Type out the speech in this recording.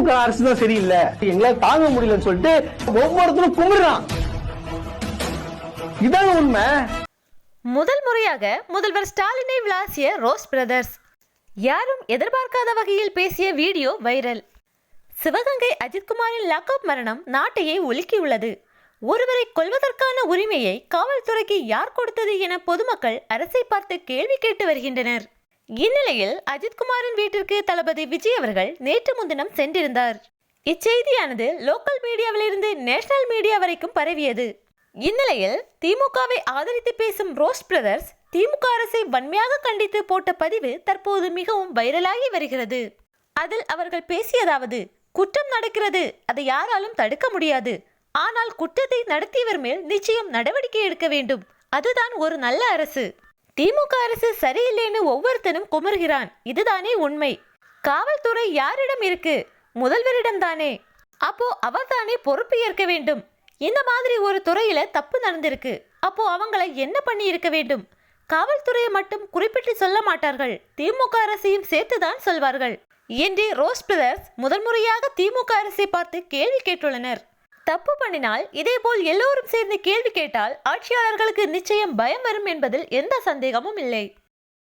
திமுக அரசு தான் சரியில்லை. எங்களால தாங்க முடியலன்னு சொல்லிட்டு ஒவ்வொருத்தரும் கும்பிடுறான் இதான் உண்மை. முதல் முறையாக முதல்வர் ஸ்டாலினை விளாசிய ரோஸ் பிரதர்ஸ். யாரும் எதிர்பார்க்காத வகையில் பேசிய வீடியோ வைரல். சிவகங்கை அஜித்குமாரின் லாக்அப் மரணம் நாட்டையே உலுக்கியுள்ளது. ஒருவரை கொல்வதற்கான உரிமையை காவல்துறைக்கு யார் கொடுத்தது என பொதுமக்கள் அரசை பார்த்து கேள்வி கேட்டு வருகின்றனர். இந்நிலையில் அஜித்குமாரின் வீட்டிற்கு தளபதி விஜய் அவர்கள் நேற்று முன்தினம் சென்றிருந்தார். இச்செய்தியானது லோக்கல் மீடியாவிலிருந்து நேஷனல் மீடியா வரைக்கும் பரவியது. இந்நிலையில் திமுகவை ஆதரித்து பேசும் ரோஸ் பிரதர்ஸ் திமுக அரசை வன்மையாக கண்டித்து போட்ட பதிவு தற்போது மிகவும் வைரலாகி வருகிறது. அதில் அவர்கள் பேசியதாவது குற்றம் நடக்கிறது அதை யாராலும் தடுக்க முடியாது. ஆனால் குற்றத்தை நடத்தியவர் மேல் நிச்சயம் நடவடிக்கை எடுக்க வேண்டும். அதுதான் ஒரு நல்ல அரசு. திமுக அரசு சரியில்லைன்னு ஒவ்வொருத்தனும் குமர்கிறான் இதுதானே உண்மை. காவல்துறை யாரிடம் இருக்கு? முதல்வரிடம் தானே. அப்போ அவர் தானே பொறுப்பு ஏற்க வேண்டும். இந்த மாதிரி ஒரு துறையில தப்பு நடந்திருக்கு. அப்போ அவங்கள என்ன பண்ணி இருக்க வேண்டும்? காவல்துறையை மட்டும் குறிப்பிட்டு சொல்ல மாட்டார்கள். திமுக அரசையும் சேர்த்துதான் சொல்வார்கள். என்று ரோஸ் பிரதர்ஸ் முதல் முறையாக திமுக அரசை பார்த்து கேள்வி கேட்டுள்ளனர். தப்பு பண்ணினால் இதேபோல் எல்லோரும் சேர்ந்து கேள்வி கேட்டால் ஆட்சியாளர்களுக்கு நிச்சயம் பயம் வரும் என்பதில் எந்த சந்தேகமும் இல்லை.